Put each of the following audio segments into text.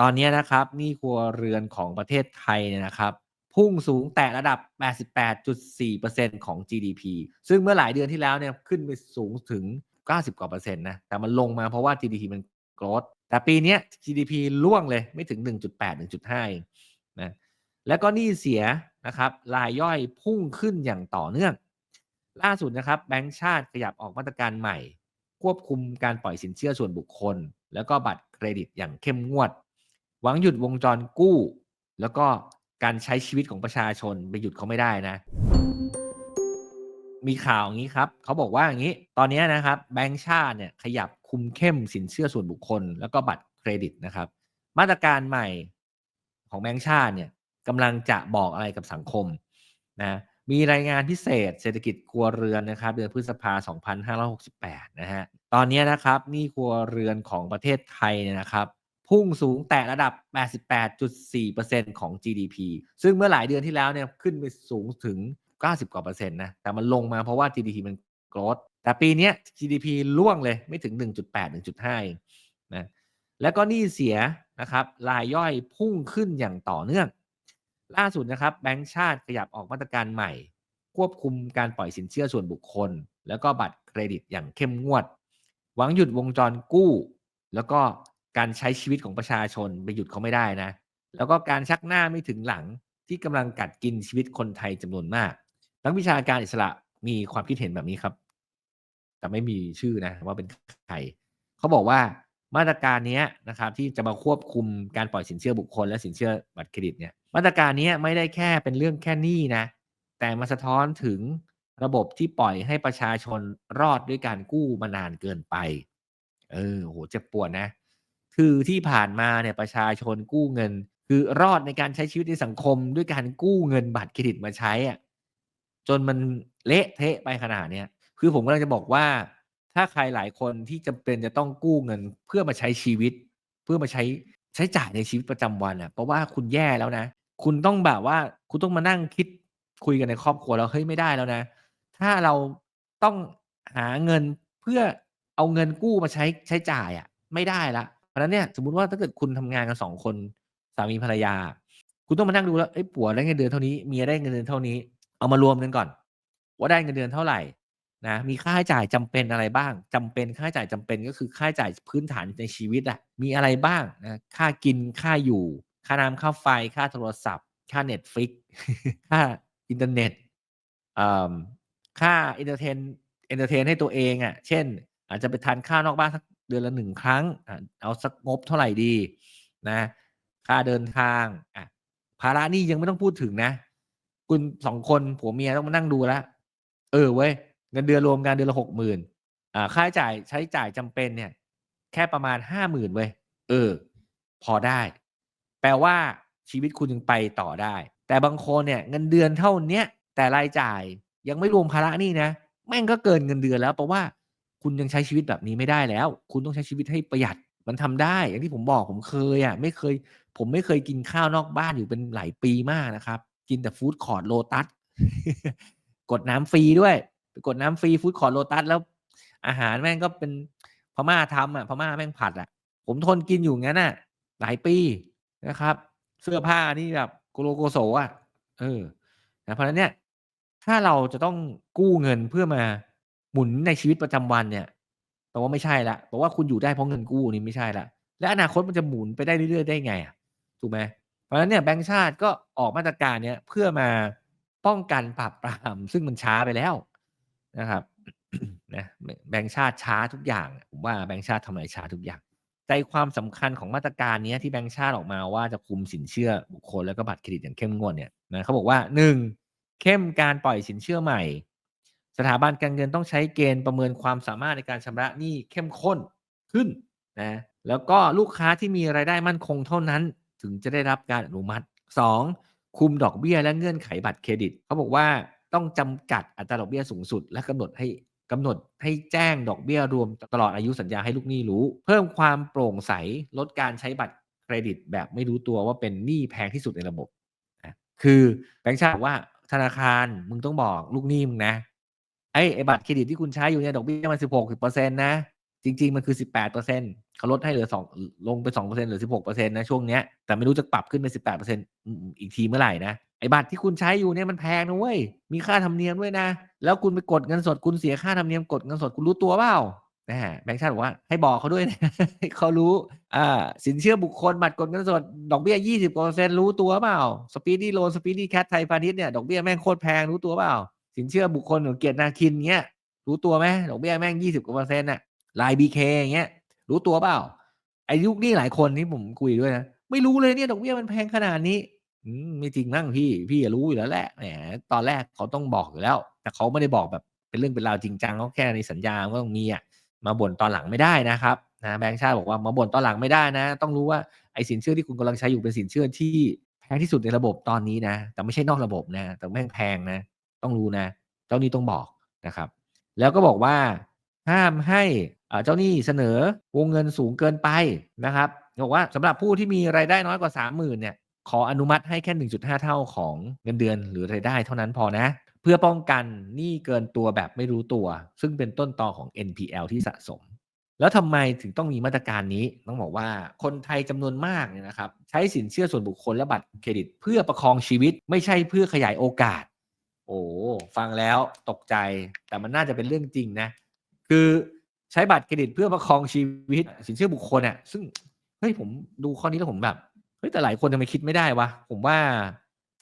ตอนนี้นะครับหนี้ครัวเรือนของประเทศไทยเนี่ยนะครับ พุ่งสูงแตะระดับ 88.4%ของ GDP ซึ่งเมื่อหลายเดือนที่แล้วเนี่ยขึ้นไปสูงถึง 90 กว่าเปอร์เซ็นต์นะ แต่มันลงมาเพราะว่า GDP มันกรธแต่ปีนี้ GDP ร่วงเลยไม่ถึง 1.8 1.5เองนะ แล้วก็หนี้เสียนะครับรายย่อยพุ่งขึ้นอย่างต่อเนื่อง ล่าสุดนะครับแบงก์ชาติขยับออกมาตรการใหม่ ควบคุมการปล่อยสินเชื่อส่วนบุคคล แล้วก็บัตรเครดิตอย่างเข้มงวด หวังหยุดวงจรกู้ แล้วก็การใช้ชีวิตของประชาชนไปหยุดเขาไม่ได้นะ มีข่าวอย่างนี้ครับเขาบอกว่าอย่างนี้ ตอนนี้นะครับ แบงก์ชาติเนี่ยขยับคุมเข้มสินเชื่อส่วนบุคคล แล้วก็บัตรเครดิตนะครับ มาตรการใหม่ของแบงก์ชาติเนี่ยกำลังจะบอกอะไรกับสังคมนะมีรายงานพิเศษเศรษฐกิจครัวเรือนนะครับ เดือนพฤษภา 2568 นะฮะ ตอนนี้นะครับหนี้ครัวเรือนของประเทศไทยเนี่ยนะครับ พุ่งสูงแตะระดับ 88.4%ของ GDP ซึ่งเมื่อหลายเดือนที่แล้วเนี่ยขึ้นไปสูงถึง 90 กว่าเปอร์เซ็นต์นะ แต่มันลงมาเพราะว่า GDP มันกรธแต่ปีนี้ GDP ร่วงเลยไม่ถึง 1.8 1.5เองนะ แล้วก็หนี้เสียนะครับรายย่อยพุ่งขึ้นอย่างต่อเนื่อง ล่าสุดนะครับแบงก์ชาติขยับออกมาตรการใหม่ ควบคุมการปล่อยสินเชื่อส่วนบุคคล แล้วก็บัตรเครดิตอย่างเข้มงวด หวังหยุดวงจรกู้ แล้วก็ การใช้ชีวิตของประชาชนไปหยุดเขาไม่ได้นะ แล้วก็การชักหน้าไม่ถึงหลังที่กำลังกัดกินชีวิตคนไทยจำนวนมาก นักวิชาการอิสระมีความคิดเห็นแบบนี้ครับ แต่ไม่มีชื่อนะว่าเป็นใครเขาบอกว่ามาตรการนี้นะครับที่จะมาควบคุมการปล่อยสินเชื่อบุคคล และสินเชื่อบัตรเครดิตเนี่ยมาตรการนี้ไม่ได้แค่เป็นเรื่องแค่นี้นะ แต่มาสะท้อนถึงระบบที่ปล่อยให้ประชาชนรอดด้วยการกู้มานานเกินไป เออโหเจ็บปวดนะ คือที่ผ่านมาเนี่ยประชาชนกู้เงิน คือรอดในการใช้ชีวิตในสังคม ด้วยการกู้เงินบัตรเครดิตมาใช้อะจนมันเละเทะไปขนาดเนี้ยคือผมกำลังจะบอกว่า ถ้าใครหลายคนที่จำเป็นจะต้องกู้เงินเพื่อมาใช้ชีวิต เพื่อมาใช้ใช้จ่ายในชีวิตประจำวันอะเพราะว่าคุณแย่แล้วนะ คุณต้องแบบว่าคุณต้องมานั่งคิดคุยกันในครอบครัวแล้วเฮ้ยไม่ได้แล้วนะ ถ้าเราต้องหาเงินเพื่อเอาเงินกู้มาใช้ใช้จ่ายอะ ไม่ได้ละะนั้นเนี่ยสมมติว่าถ้าเกิดคุณทำงานกันสองคนสามีภรรยา คุณต้องมานั่งดูแล้วไอ้ผัวได้เงินเดือนเท่านี้เมียได้เงินเดือนเท่านี้ เอามารวมกันก่อน ว่าได้เงินเดือนเท่าไหร่นะมีค่าใช้จ่ายจำเป็นอะไรบ้างจำเป็นค่าใช้จ่ายจำเป็นก็คือค่าใช้จ่ายพื้นฐานในชีวิตอะมีอะไรบ้างนะค่ากินค่าอยู่ ค่าน้ำค่าไฟค่าโทรศัพท์ ค่าเน็ตฟิกค่าอินเทอร์เน็ตค่าอินเตอร์เทนเอนเตอร์เทนให้ตัวเองอะ่ะ เช่น อาจจะไปทานข้าวนอกบ้านสัก เดือนละหนึ่งครั้งเอาสักงบเท่าไหร่ดีนะ ค่าเดินทางอะภาระนี่ยังไม่ต้องพูดถึงนะ คุณสองคนผัวเมียต้องมานั่งดูแล้วเออเว้ยเงินเดือนรวมกันเดือนละหกหมื่นอ่าค่าใช้จ่ายใช้จ่ายจำเป็นเนี่ย แค่ประมาณห้าหมื่นเว้ยเออ พอได้ แปลว่าชีวิตคุณยังไปต่อได้ แต่บางคนเนี่ย เงินเดือนเท่าเนี้ยแต่รายจ่ายยังไม่รวมภาระนี่นะแม่งก็เกินเงินเดือนแล้วเพราะว่า คุณยังใช้ชีวิตแบบนี้ไม่ได้แล้ว คุณต้องใช้ชีวิตให้ประหยัดมันทำได้ อย่างที่ผมบอกผมเคยอะไม่เคย ผมไม่เคยกินข้าวนอกบ้านอยู่เป็นหลายปีมากนะครับ กินแต่ฟู้ดคอร์ดโลตัสกดน้ำฟรีด้วยไปกดน้ำฟรีฟู้ดคอร์ดโลตัสแล้ว อาหารแม่งก็เป็นพม่าทำอะพม่าแม่งผัดอะ ผมทนกินอยู่งั้นอะ หลายปีนะครับ เสื้อผ้านี่แบบโกโลโกโซอะเออนะเพราะฉะนั้นเนี่ย ถ้าเราจะต้องกู้เงินเพื่อมา หมุนในชีวิตประจำวันเนี่ยแปลว่าไม่ใช่ละแปลว่าคุณอยู่ได้เพราะเงินกู้นี่ไม่ใช่ละและอนาคตมันจะหมุนไปได้เรื่อยๆได้ไงอะถูกไหมเพราะฉะนั้นเนี่ยแบงก์ชาติก็ออกมาตรการเนี้ยเพื่อมาป้องกันปราบปรามซึ่งมันช้าไปแล้วนะครับนะแบงก์ชาติช้าทุกอย่างผมว่าแบงก์ชาติทำอะไรช้าทุกอย่าง ใจความสำคัญของมาตรการนี้ที่แบงก์ชาติออกมาว่าจะคุมสินเชื่อบุคคลแล้วก็บัตรเครดิตอย่างเข้มงวดเนี่ยนะเขาบอกว่าหนึ่งเข้มการปล่อยสินเชื่อใหม่ สถาบันการเงินต้องใช้เกณฑ์ประเมินความสามารถในการชำระหนี้เข้มข้นขึ้นนะแล้วก็ลูกค้าที่มีรายได้มั่นคงเท่านั้นถึงจะได้รับการอนุมัติ 2. คุมดอกเบี้ยและเงื่อนไขบัตรเครดิตเขาบอกว่าต้องจำกัดอัตราดอกเบี้ยสูงสุด และกำหนดให้กำหนดให้แจ้งดอกเบี้ยรวมตลอดอายุสัญญาให้ลูกหนี้รู้ เพิ่มความโปร่งใสลดการใช้บัตรเครดิต แบบไม่รู้ตัวว่าเป็นหนี้แพงที่สุดในระบบนะคือแบงค์ชาติบอกว่าธนาคารมึงต้องบอกลูกหนี้มึงนะ ไอ้ไอ้บัตรเครดิตที่คุณใช้อยู่เนี่ยดอกเบี้ยมันสิบหกสิบเปอร์เซ็นต์นะ จริง ๆ มันคือ18%เปอร์เซ็นต์เขาลดให้เหลือ2ลงไป2%เปอร์เซ็นต์หลือ16%นต์นะช่วงเนี้ยแต่ไม่รู้จะปรับขึ้นเป็น18%อืมอีกทีเมื่อไหร่นะไอ้บัตรที่คุณใช้อยู่เนี่ยมันแพงนะเว้ยมีค่าธรรมเนียมด้วยนะ แล้วคุณไปกดเงินสดคุณเสียค่าธรรมเนียมกดเงินสดคุณรู้ตัวเปล่า?อาแบงก์ชาติบอกว่าให้บอกเขาด้วยนะให้เขารู้อ่าสินเชื่อบุคคลบัตรกดเงินสดดอกเบี้ย20กว่าเปอร์เซ็นต์รู้ตัวเปล่า? Speedy Loan Speedy Cash ไทยพาณิชย์เนี่ยดอกเบี้ยแม่งโคตรแพงรู้ตัวเปล่า? สินเชื่อบุคคลของเกียรตินาคินเงี้ยรู้ตัวไหม?ดอกเบี้ยแม่ง20กว่าเปอร์เซ็นต์น่ะ LINE BK อย่างเงี้ยรู้ตัวเปล่า?ไอ้ลูกหนี้หลายคนที่ผมคุยด้วยนะไม่รู้เลยเนี่ยดอกเบี้ยมันแพงขนาดนี้ไม่จริงมั้งพี่พี่อะรู้อยู่แล้วแหละแหมตอนแรกเขาต้องบอกอยู่แล้ว แต่เขาไม่ได้บอกแบบเป็นเรื่องเป็นราวจริงจังก็แค่ในสัญญามันก็ต้องมีอะมาบ่นตอนหลังไม่ได้นะครับนะแบงก์ชาติบอกว่ามาบ่นตอนหลังไม่ได้นะ ต้องรู้ว่าไอ้สินเชื่อที่คุณกำลังใช้อยู่เป็นสินเชื่อที่แพงที่สุดในระบบตอนนี้นะ แต่ไม่ใช่นอกระบบนะ แต่แม่งแพงนะ ต้องรู้นะ เจ้าหนี้ต้องบอกนะครับ แล้วก็บอกว่าห้ามให้เจ้าหนี้เสนอวงเงินสูงเกินไปนะครับบอกว่าสำหรับผู้ที่มีรายได้น้อยกว่า 30,000เนี่ยขออนุมัติให้แค่ 1.5 เท่าของเงินเดือนหรือรายได้เท่านั้นพอนะ เพื่อป้องกันหนี้เกินตัวแบบไม่รู้ตัว ซึ่งเป็นต้นตอของ NPL ที่สะสม แล้วทำไมถึงต้องมีมาตรการนี้?ต้องบอกว่าคนไทยจำนวนมากเนี่ยนะครับ ใช้สินเชื่อส่วนบุคคลและบัตรเครดิต เพื่อประคองชีวิตไม่ใช่เพื่อขยายโอกาส โอ้ฟังแล้วตกใจแต่มันน่าจะเป็นเรื่องจริงนะ คือใช้บัตรเครดิตเพื่อประคองชีวิต สินเชื่อบุคคลอะซึ่งเฮ้ยผมดูข้อนี้แล้วผมแบบเฮ้ยแต่หลายคนทำไมคิดไม่ได้วะ?ผมว่า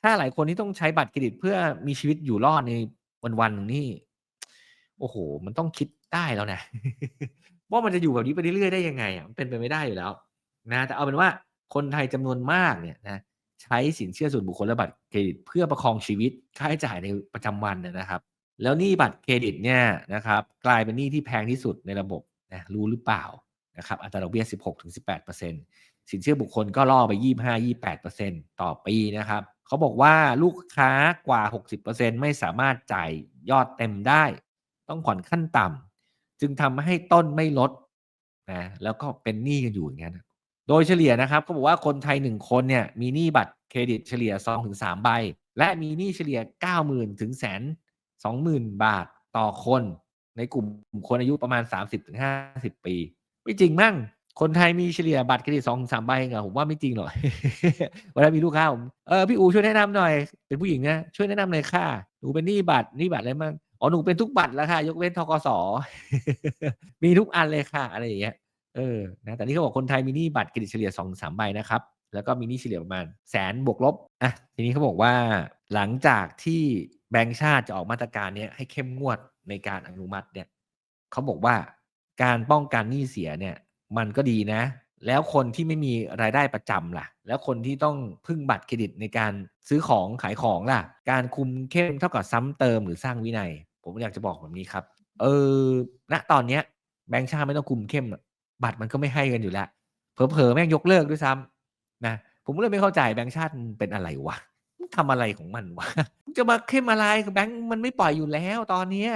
ถ้าหลายคนที่ต้องใช้บัตรเครดิตเพื่อมีชีวิตอยู่รอดในวันๆหนึ่งนี่โอ้โฮมันต้องคิดได้แล้วนะว่ามันจะอยู่แบบนี้ไปเรื่อยๆได้ยังไงอะ?มันเป็นไปไม่ได้อยู่แล้ว นะ แต่เอาเป็นว่าคนไทยจำนวนมากเนี่ยนะ ใช้สินเชื่อส่วนบุคคลและบัตรเครดิต เพื่อประคองชีวิตค่าใช้จ่ายในประจำวันนะครับ แล้วหนี้บัตรเครดิตเนี่ยนะครับกลายเป็นหนี้ที่แพงที่สุดในระบบนะรู้หรือเปล่า?นะครับอัตราดอกเบี้ย 16-18%สินเชื่อบุคคลก็ล่อไป 25-28%ต่อปีนะครับเขาบอกว่าลูกค้ากว่า 60%ไม่สามารถจ่ายยอดเต็มได้ ต้องผ่อนขั้นต่ำจึงทำให้ต้นไม่ลดนะแล้วก็เป็นหนี้กันอยู่อย่างงั้นน่ะ โดยเฉลี่ยนะครับเขาบอกว่าคนไทย 1 คนเนี่ยมีหนี้บัตรเครดิตเฉลี่ย 2-3 ใบ และมีหนี้เฉลี่ย 90,000 ถึง120,000 บาทต่อคน ในกลุ่มคนอายุประมาณ 30-50 ปี ไม่จริงมั้งคนไทยมีเฉลี่ยบัตรเครดิต2-3ใบเองอะผมว่าไม่จริงหรอกเวลามีลูกค้าผม"เออพี่อูช่วยแนะนำหน่อย"เป็นผู้หญิงนะ"ช่วยแนะนำหน่อยค่ะหนูเป็นหนี้บัตรหนี้บัตรอะไรมั่ง?""อ๋อหนูเป็นทุกบัตรแล้วค่ะ ยกเว้นธกส."มีทุกอันเลยค่ะ อะไรอย่างเงี้ย เออนะแต่นี่เขาบอกคนไทยมีหนี้บัตรเครดิตเฉลี่ย2-3ใบนะครับ แล้วก็มีหนี้เฉลี่ยประมาณ100,000บวกลบอะทีนี้เขาบอกว่าหลังจากที่แบงก์ชาติจะออกมาตรการเนี้ยให้เข้มงวดในการอนุมัติเนี่ยเขาบอกว่าการป้องกันหนี้เสียเนี่ย มันก็ดีนะ แล้วคนที่ไม่มีรายได้ประจำล่ะ แล้วคนที่ต้องพึ่งบัตรเครดิตในการซื้อของขายของล่ะ การคุมเข้มเท่ากับซ้ำเติมหรือสร้างวินัย ผมอยากจะบอกแบบนี้ครับ เออณตอนเนี้ยแบงก์ชาติไม่ต้องคุมเข้ม บัตรมันก็ไม่ให้กันอยู่แล้วเผลอๆแม่งยกเลิกด้วยซ้ำนะผมก็เลยไม่เข้าใจแบงก์ชาติเป็นอะไรวะ?มันทำอะไรของมันวะ?จะมาเข้มอะไร?แบงก์มันไม่ปล่อยอยู่แล้วตอนเนี้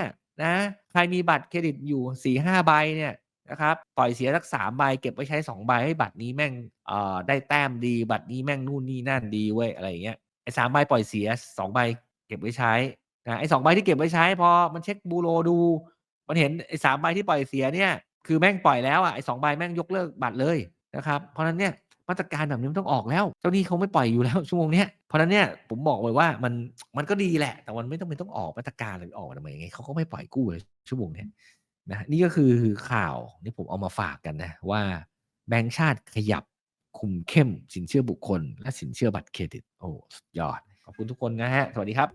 นะใครมีบัตรเครดิตอยู่4-5ใบเนี่ยนะครับปล่อยเสียสัก3ใบเก็บไว้ใช้2ใบเฮ้บัตรนี้แม่งเอ่อได้แต้มดีบัตรนี้แม่งนู่นนี่นั่นดีเว้ยอะไรอย่างเงี้ยไอ้3ใบปล่อยเสีย2ใบเก็บไว้ใช้นะไอ้2ใบที่เก็บไว้ใช้พอมันเช็กบูโรดู มันเห็นไอ้3ใบที่ปล่อยเสียเนี่ย คือแม่งปล่อยแล้วอะไอ้2ใบแม่งยกเลิกบัตรเลยนะครับเพราะนั้นเนี่ยมาตรการแบบนี้มันต้องออกแล้วเจ้าหนี้เขาไม่ปล่อยอยู่แล้วชั่วโมงเนี้ยเพราะนั้นเนี่ยผมบอกเลยว่ามันมันก็ดีแหละ แต่มันไม่จำเป็นต้องออกมาตรการเลยออกมาทำไม?ยังไงเขาก็ไม่ปล่อยกู้เลยชั่วโมงเนี้ยนะนี่ก็คือข่าวที่ผมเอามาฝากกันนะว่าแบงก์ชาติขยับคุมเข้มสินเชื่อบุคคล และสินเชื่อบัตรเครดิตโอ้สุดยอด ขอบคุณทุกคนนะครับสวัสดีครับ